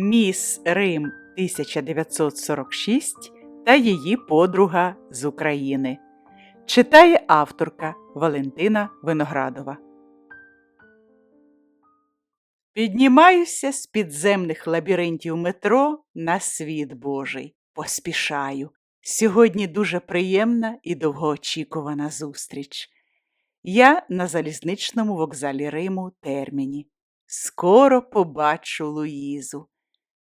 Міс Рим 1946 та її подруга з України. Читає авторка Валентина Виноградова. Піднімаюся з підземних лабіринтів метро на світ Божий. Поспішаю. Сьогодні дуже приємна і довгоочікувана зустріч. Я на залізничному вокзалі Риму терміні. Скоро побачу Луїзу.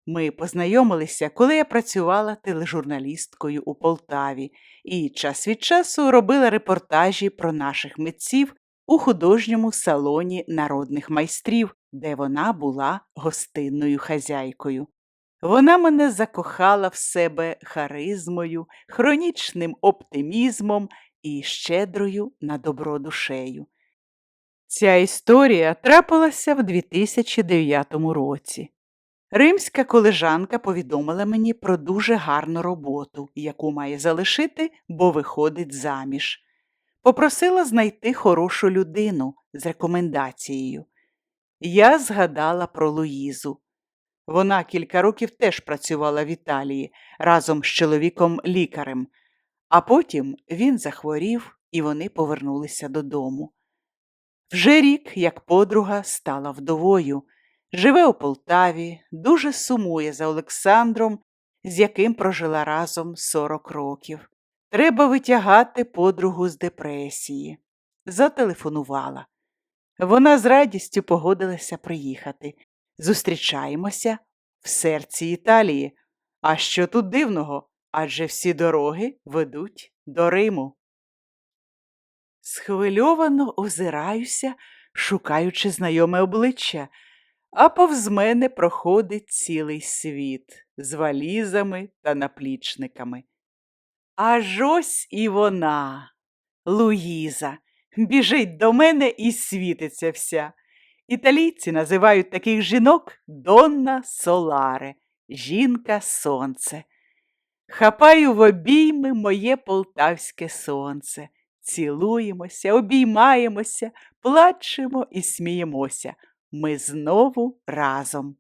Ми познайомилися, коли я працювала тележурналісткою у Полтаві і час від часу робила репортажі про наших митців у художньому салоні народних майстрів, де вона була гостинною хазяйкою. Вона мене закохала в себе харизмою, хронічним оптимізмом і щедрою на добро душею. Ця історія трапилася в 2009 році. Римська колежанка повідомила мені про дуже гарну роботу, яку має залишити, бо виходить заміж. Попросила знайти хорошу людину з рекомендацією. Я згадала про Луїзу. Вона кілька років теж працювала в Італії разом з чоловіком лікарем, а потім він захворів і вони повернулися додому. Вже рік, як подруга, стала вдовою, живе у Полтаві, дуже сумує за Олександром, з яким прожила разом 40 років. Треба витягати подругу з депресії. Зателефонувала. Вона з радістю погодилася приїхати. Зустрічаємося в серці Італії. А що тут дивного? Адже всі дороги ведуть до Риму. Схвильовано озираюся, шукаючи знайоме обличчя, а повз мене проходить цілий світ з валізами та наплічниками. Аж ось і вона, Луїза, біжить до мене і світиться вся. Італійці називають таких жінок Донна Соларе, жінка сонце. Хапаю в обійми моє полтавське сонце. Цілуємося, обіймаємося, плачемо і сміємося. Ми знову разом.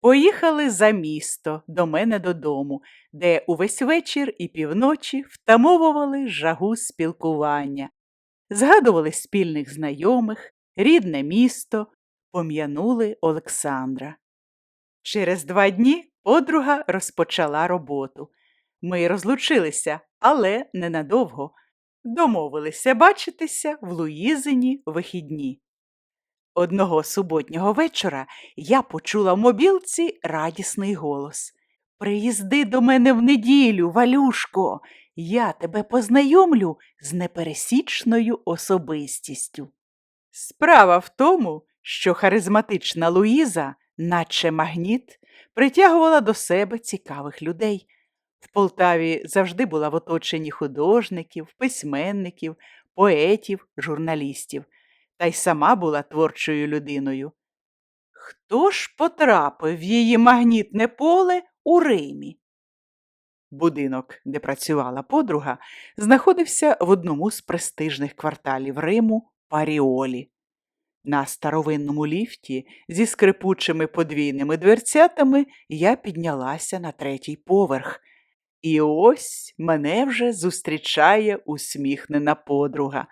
Поїхали за місто до мене додому, де увесь вечір і півночі втамовували жагу спілкування, згадували спільних знайомих, рідне місто, пом'янули Олександра. Через два дні подруга розпочала роботу. Ми розлучилися, але ненадовго. Домовилися бачитися в Луїзині вихідні. Одного суботнього вечора я почула в мобілці радісний голос Приїзди до мене в неділю, Валюшко, я тебе познайомлю з непересічною особистістю. Справа в тому, що харизматична Луїза, наче магніт, притягувала до себе цікавих людей. В Полтаві завжди була в оточенні художників, письменників, поетів, журналістів, та й сама була творчою людиною. Хто ж потрапив в її магнітне поле у Римі? Будинок, де працювала подруга, знаходився в одному з престижних кварталів Риму Паріолі. На старовинному ліфті зі скрипучими подвійними дверцятами я піднялася на третій поверх. І ось мене вже зустрічає усміхнена подруга.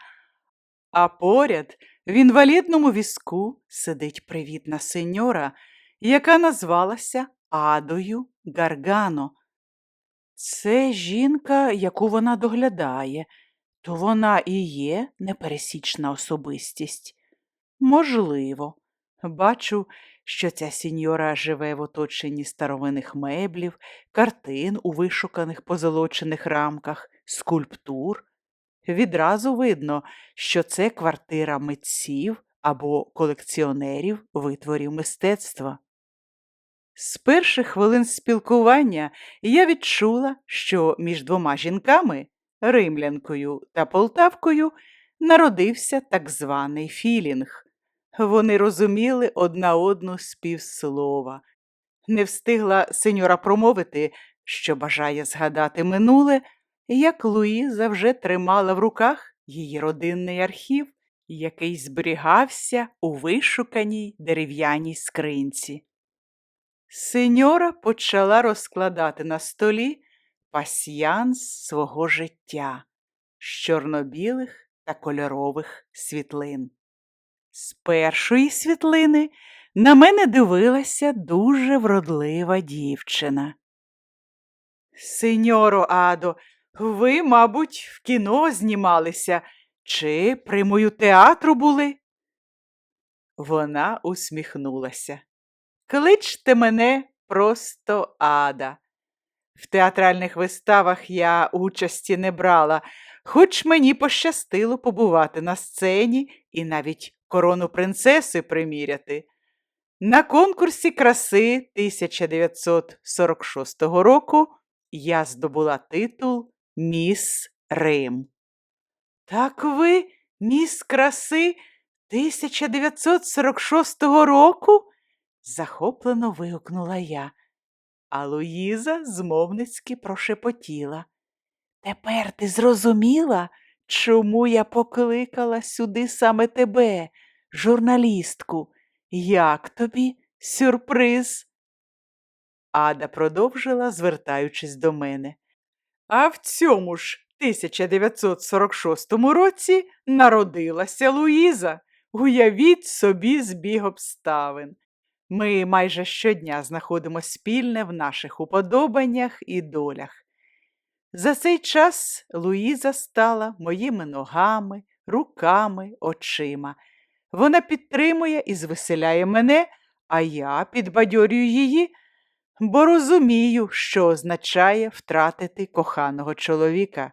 А поряд в інвалідному візку сидить привітна сеньора, яка назвалася Адою Гаргано. Це жінка, яку вона доглядає, то вона і є непересічна особистість. Можливо, бачу, що ця сіньора живе в оточенні старовинних меблів, картин у вишуканих позолочених рамках, скульптур. Відразу видно, що це квартира митців або колекціонерів витворів мистецтва. З перших хвилин спілкування я відчула, що між двома жінками, римлянкою та полтавкою, народився так званий філінг. Вони розуміли одна одну з півслова. Не встигла сеньора промовити, що бажає згадати минуле, як Луїза вже тримала в руках її родинний архів, який зберігався у вишуканій дерев'яній скринці. Сеньора почала розкладати на столі пасьянс свого життя з чорно-білих та кольорових світлин. З першої світлини на мене дивилася дуже вродлива дівчина. Сеньоро Адо, ви, мабуть, в кіно знімалися чи при мою театру були? Вона усміхнулася. Кличте мене просто Ада. В театральних виставах я участі не брала, хоч мені пощастило побувати на сцені і навіть корону принцеси приміряти. На конкурсі краси 1946 року я здобула титул Міс Рим. Так ви, міс краси 1946 року? захоплено вигукнула я, а Луїза змовницьки прошепотіла. Тепер ти зрозуміла, чому я покликала сюди саме тебе, журналістку? Як тобі сюрприз? Ада продовжила, звертаючись до мене. А в цьому ж 1946 році народилася Луїза. Уявіть собі збіг обставин. Ми майже щодня знаходимо спільне в наших уподобаннях і долях. За цей час Луїза стала моїми ногами, руками, очима. Вона підтримує і звеселяє мене, а я підбадьорюю її, бо розумію, що означає втратити коханого чоловіка.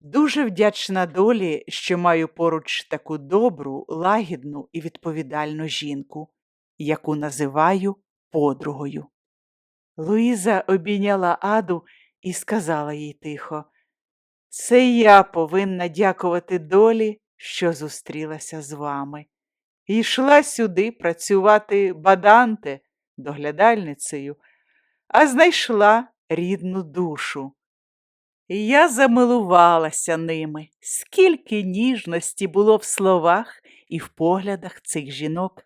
Дуже вдячна долі, що маю поруч таку добру, лагідну і відповідальну жінку, яку називаю подругою. Луїза обійняла Аду і сказала їй тихо, це я повинна дякувати долі, що зустрілася з вами. І йшла сюди працювати баданте, доглядальницею, а знайшла рідну душу. Я замилувалася ними, скільки ніжності було в словах і в поглядах цих жінок.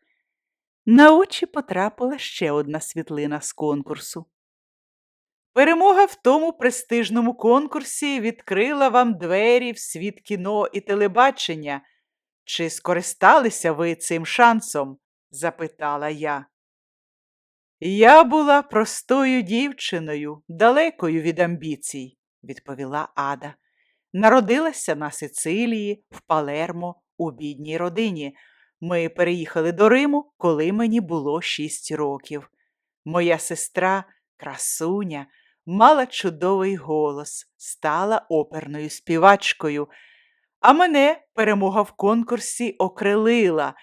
На очі потрапила ще одна світлина з конкурсу. Перемога в тому престижному конкурсі відкрила вам двері в світ кіно і телебачення. Чи скористалися ви цим шансом? запитала я. Я була простою дівчиною, далекою від амбіцій, відповіла Ада. Народилася на Сицилії, в Палермо, у бідній родині. Ми переїхали до Риму, коли мені було шість років. Моя сестра, красуня, мала чудовий голос, стала оперною співачкою, а мене перемога в конкурсі окрилила.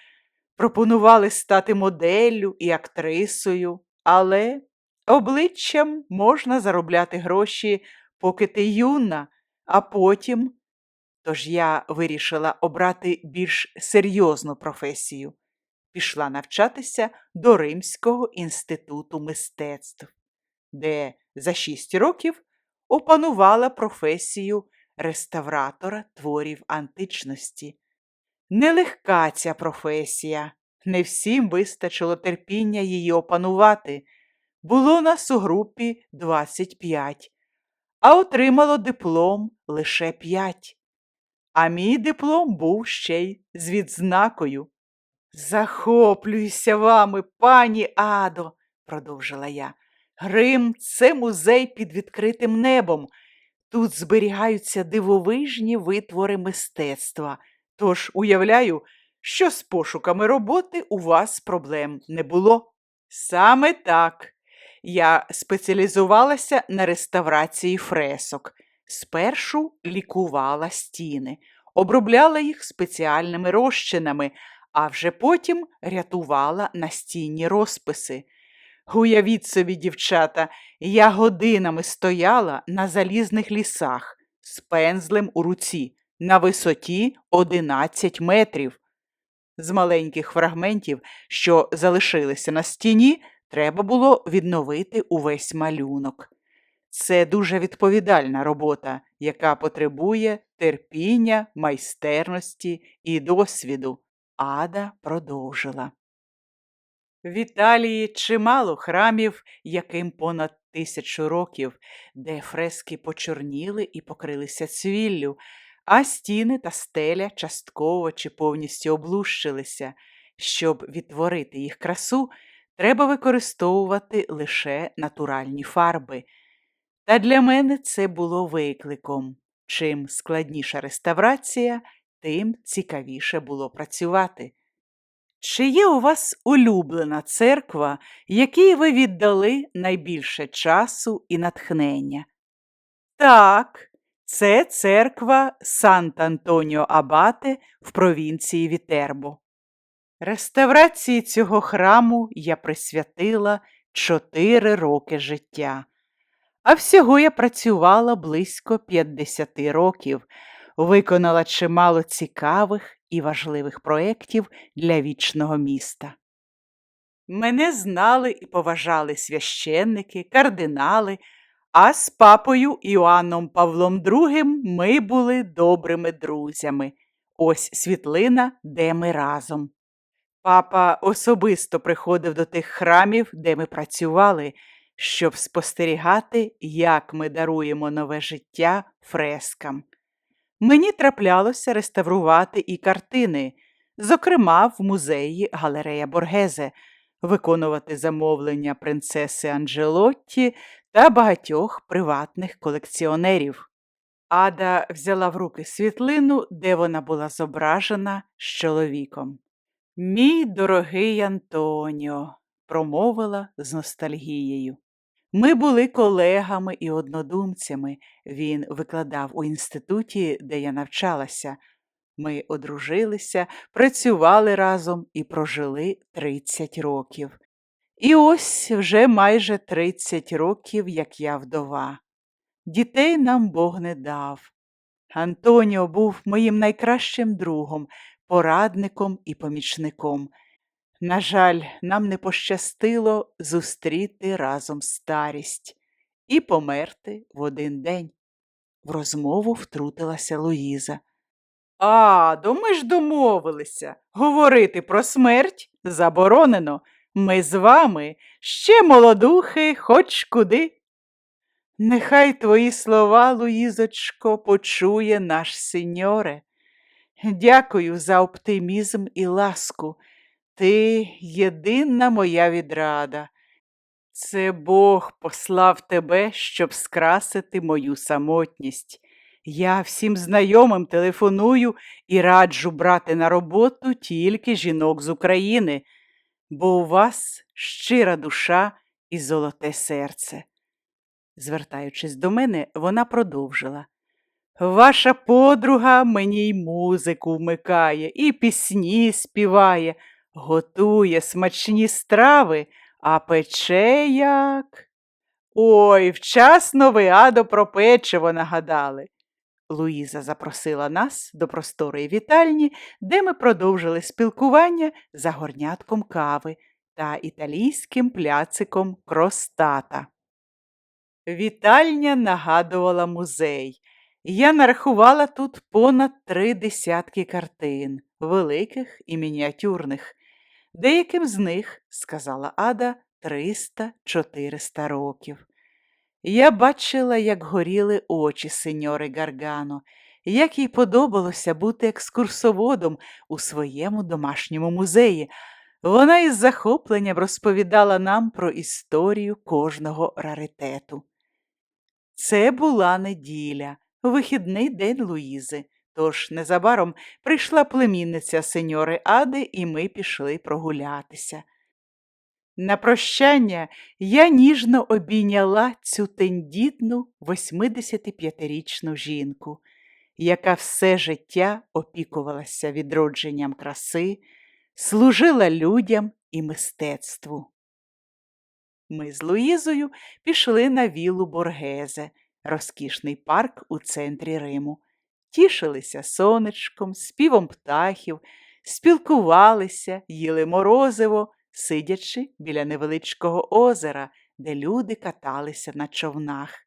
Пропонували стати моделлю і актрисою, але обличчям можна заробляти гроші, поки ти юна, а потім. Тож я вирішила обрати більш серйозну професію. Пішла навчатися до Римського інституту мистецтв, де за шість років опанувала професію реставратора творів античності. Нелегка ця професія, не всім вистачило терпіння її опанувати. Було нас у групі 25, а отримало диплом лише 5. А мій диплом був ще й з відзнакою. Захоплююся вами, пані Адо, продовжила я. Грим це музей під відкритим небом. Тут зберігаються дивовижні витвори мистецтва. Тож уявляю, що з пошуками роботи у вас проблем не було. Саме так. Я спеціалізувалася на реставрації фресок. Спершу лікувала стіни, обробляла їх спеціальними розчинами, а вже потім рятувала настінні розписи. Уявіть собі, дівчата, я годинами стояла на залізних лісах з пензлем у руці на висоті 11 метрів. З маленьких фрагментів, що залишилися на стіні, треба було відновити увесь малюнок. Це дуже відповідальна робота, яка потребує терпіння, майстерності і досвіду. Ада продовжила. В Італії чимало храмів, яким понад тисячу років, де фрески почорніли і покрилися цвіллю, а стіни та стеля частково чи повністю облущилися. Щоб відтворити їх красу, треба використовувати лише натуральні фарби. Та для мене це було викликом. Чим складніша реставрація, тим цікавіше було працювати. Чи є у вас улюблена церква, якій ви віддали найбільше часу і натхнення? Так, це церква Сант-Антоніо Абате в провінції Вітербо. Реставрації цього храму я присвятила чотири роки життя, а всього я працювала близько 50 років, виконала чимало цікавих і важливих проєктів для вічного міста. Мене знали і поважали священники, кардинали, а з папою Іоанном Павлом II ми були добрими друзями. Ось світлина, де ми разом. Папа особисто приходив до тих храмів, де ми працювали, щоб спостерігати, як ми даруємо нове життя фрескам. Мені траплялося реставрувати і картини, зокрема в музеї Галерея Боргезе, виконувати замовлення принцеси Анджелотті та багатьох приватних колекціонерів. Ада взяла в руки світлину, де вона була зображена з чоловіком. Мій дорогий Антоніо, промовила з ностальгією. Ми були колегами і однодумцями. Він викладав у інституті, де я навчалася. Ми одружилися, працювали разом і прожили 30 років. І ось вже майже 30 років, як я вдова. Дітей нам Бог не дав. Антоніо був моїм найкращим другом, порадником і помічником. На жаль, нам не пощастило зустріти разом старість і померти в один день. В розмову втрутилася Луїза. А, до ми ж домовилися. Говорити про смерть заборонено. Ми з вами ще молодухи, хоч куди. Нехай твої слова, Луїзочко, почує наш сеньоре. Дякую за оптимізм і ласку. Ти єдина моя відрада. Це Бог послав тебе, щоб скрасити мою самотність. Я всім знайомим телефоную і раджу брати на роботу тільки жінок з України, бо у вас щира душа і золоте серце. Звертаючись до мене, вона продовжила. Ваша подруга мені й музику вмикає, і пісні співає, готує смачні страви, а пече як. Ой, вчасно ви адо про печиво нагадали. Луїза запросила нас до просторої вітальні, де ми продовжили спілкування за горнятком кави та італійським пляциком кростата. Вітальня нагадувала музей. Я нарахувала тут понад три десятки картин, великих і мініатюрних. Деяким з них, сказала Ада, 300-400 років. Я бачила, як горіли очі сеньори Гаргано, як їй подобалося бути екскурсоводом у своєму домашньому музеї. Вона із захопленням розповідала нам про історію кожного раритету. Це була неділя, вихідний день Луїзи. Тож незабаром прийшла племінниця сеньори Ади, і ми пішли прогулятися. На прощання я ніжно обійняла цю тендітну 85-річну жінку, яка все життя опікувалася відродженням краси, служила людям і мистецтву. Ми з Луїзою пішли на вілу Боргезе, розкішний парк у центрі Риму, тішилися сонечком, співом птахів, спілкувалися, їли морозиво, сидячи біля невеличкого озера, де люди каталися на човнах.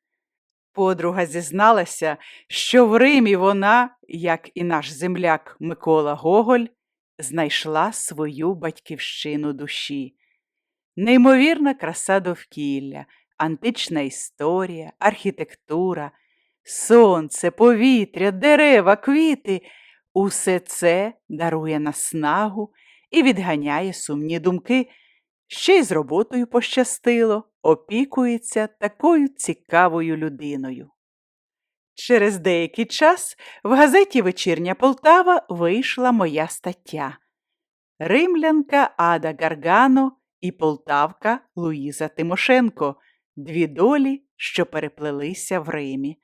Подруга зізналася, що в Римі вона, як і наш земляк Микола Гоголь, знайшла свою батьківщину душі. Неймовірна краса довкілля, антична історія, архітектура, сонце, повітря, дерева, квіти усе це дарує наснагу і відганяє сумні думки. Ще й з роботою пощастило, опікується такою цікавою людиною. Через деякий час в газеті Вечірня Полтава вийшла моя стаття. Римлянка Ада Гаргано і полтавка Луїза Тимошенко дві долі, що переплелися в Римі.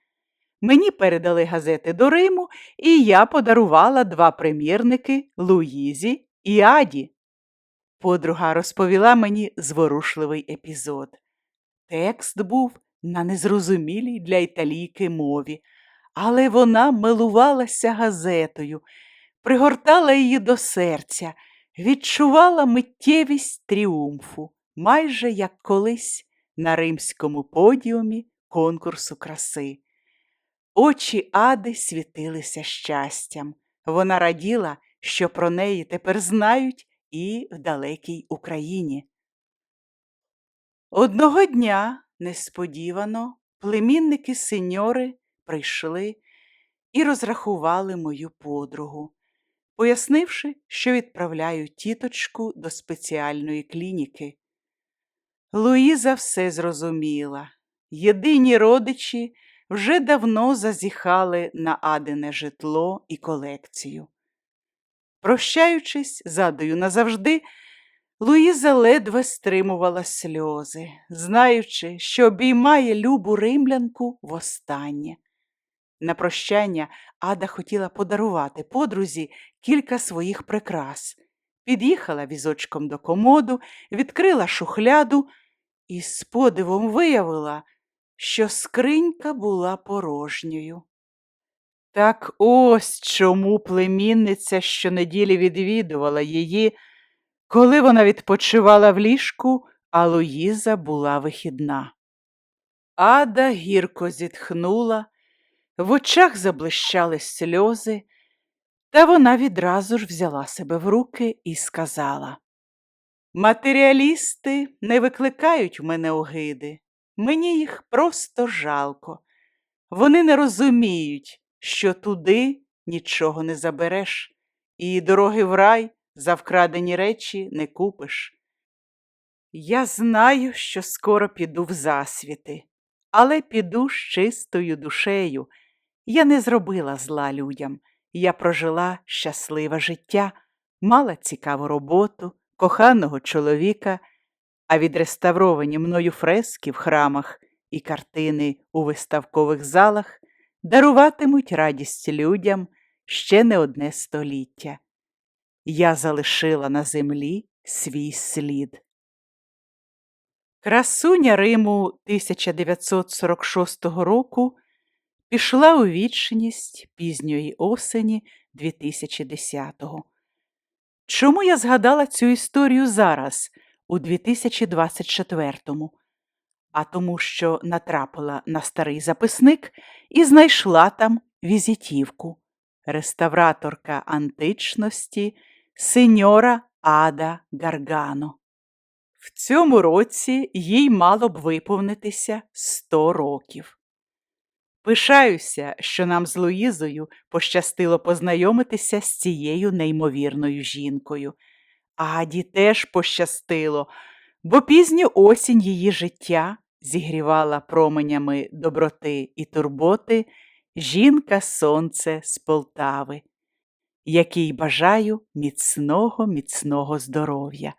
Мені передали газети до Риму, і я подарувала два примірники Луїзі і Аді. Подруга розповіла мені зворушливий епізод. Текст був на незрозумілій для італійки мові, але вона милувалася газетою, пригортала її до серця, відчувала миттєвість тріумфу, майже як колись на римському подіумі конкурсу краси. Очі Ади світилися щастям. Вона раділа, що про неї тепер знають і в далекій Україні. Одного дня несподівано племінники сеньори прийшли і розрахували мою подругу, пояснивши, що відправляють тіточку до спеціальної клініки. Луїза все зрозуміла. Єдині родичі вже давно зазіхали на адине житло і колекцію. Прощаючись задою назавжди, Луїза ледве стримувала сльози, знаючи, що обіймає любу римлянку востаннє. На прощання Ада хотіла подарувати подрузі кілька своїх прикрас, під'їхала візочком до комоду, відкрила шухляду і з подивом виявила, що скринька була порожньою. Так ось чому племінниця щонеділі відвідувала її, коли вона відпочивала в ліжку, а Луїза була вихідна. Ада гірко зітхнула, в очах заблищали сльози, та вона відразу ж взяла себе в руки і сказала Матеріалісти не викликають в мене огиди, мені їх просто жалко. Вони не розуміють, що туди нічого не забереш, і дороги в рай за вкрадені речі не купиш. Я знаю, що скоро піду в засвіти, але піду з чистою душею. Я не зробила зла людям, я прожила щасливе життя, мала цікаву роботу, коханого чоловіка, а відреставровані мною фрески в храмах і картини у виставкових залах даруватимуть радість людям ще не одне століття. Я залишила на землі свій слід. Красуня Риму 1946 року пішла у вічність пізньої осені 2010-го. Чому я згадала цю історію зараз, у 2024-му? А тому, що натрапила на старий записник і знайшла там візитівку реставраторка античності сеньора Ада Гаргано. В цьому році їй мало б виповнитися 100 років. Пишаюся, що нам з Луїзою пощастило познайомитися з цією неймовірною жінкою. Аді теж пощастило, бо пізню осінь її життя зігрівала променями доброти і турботи жінка сонце з Полтави, якій бажаю міцного, міцного здоров'я.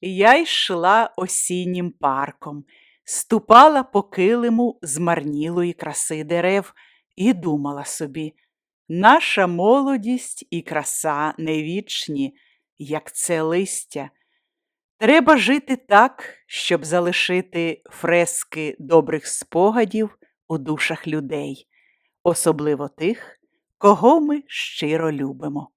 Я йшла осіннім парком ступала по килиму змарнілої краси дерев і думала собі наша молодість і краса не вічні, як це листя. Треба жити так, щоб залишити фрески добрих спогадів у душах людей, особливо тих, кого ми щиро любимо.